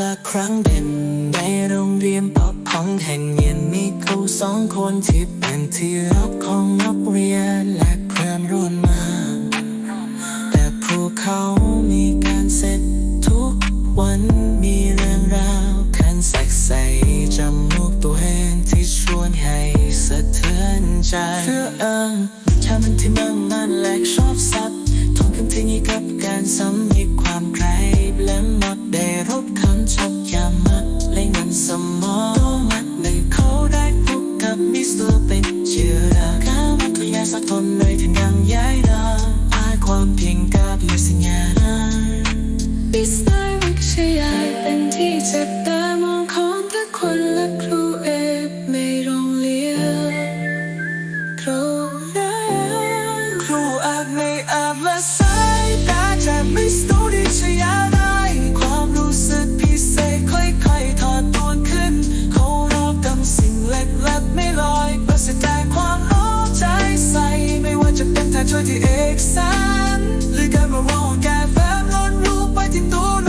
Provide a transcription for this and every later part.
ละครั้งเด่นในโรงเรียนปอพังแห่งเย็นมีครูสองคนที่เป็นที่รักของนัก มีเรื่องราวคันสักใสจมูกตัวเองที่ชวนให้สะเทือนใจเพื่อเอิงชามันที่มั่งมั่นแหละชอบสัตว์ท่องคำที่นี้กับการซ้ำมีความใครและหมดได้รบคำชอบยามัดเล่นมันสมองโตมัดในเขาได้พบกับมิสเตอร์เป็นเชื่อราคามันก็ยาสักทนเลยถึ ที่จับตามองของทุกคนและครูเอกในโรงเรียนครูเอกครูอาจไม่อาจละสายตาจากมิสตูดิชยาได้ความรู้สึกพิเศษค่อยๆถอดตัวขึ้น เขารอบกำสิ่งเล็กๆไม่ลอยประแสดงความเอาใจใส่ไม่ว่าจะเป็นท่าช่วยที่เอกสารหรือการมาวางแก้แฟ้มลดรูปไปที่ตัว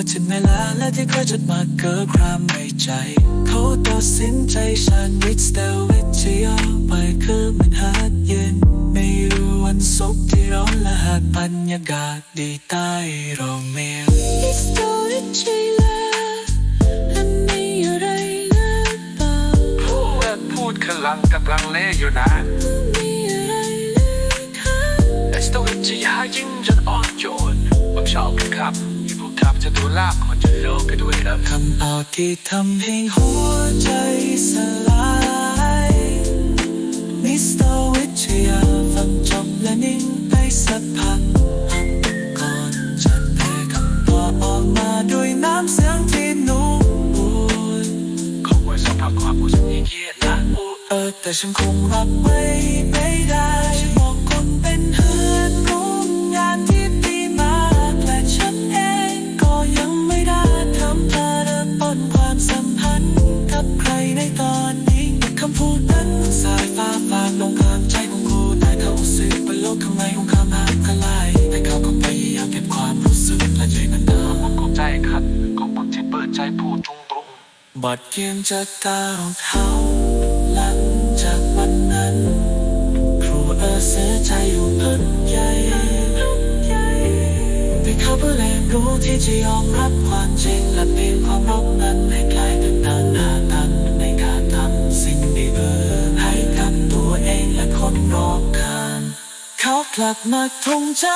ว่าถึงเวลาและที่เคยจดมาเกิดความในใจ เขาตัดสินใจฉันวิทย์แต่วิทยาไปคือมันหาดเย็น ไม่รู้วันศุกร์ที่ร้อนและหาดบรรยากาศดีใต้โรงเรียนมิสเตอร์วิทยาและมีอะไรหรือเปล่าพูดพูดกำลังกำลังเล่อยู่นะมีอะไรหรือคะแต่สตวิทยายิ่งจนอ่อนโยนผมชอบครับที่พวกครับ จะดูลากคนจะโลกกันด้วยครับคำเอาที่ทำให้หัวใจสลายมิสเตอร์วิทยาฟังจบและนิ่งไปสักพักก่อนจะแพ้คำตอบออกมาด้วยน้ำเสียงที่นุ่มบุนขอไว้สัมผัสความรู้สึกที่เยียดและอุเออแต่ฉันคงรับไว้ไม่ได้ ขอบใจครับขอบคุณที่เปิดใจพูดตรงตรงบทเรียนจากตาของเขาหลังจากวันนั้น ครูเออเสียใจอยู่พันใหญ่แต่เขาเพื่อเรียนรู้ที่จะยอมรับความจริงและเปลี่ยนความรักนั้นให้กลายเป็นทางหน้าตันในการทำสิ่งดีเพื่อให้กับตัวเองและคนรอบข้างเขากลับมาตรงใจ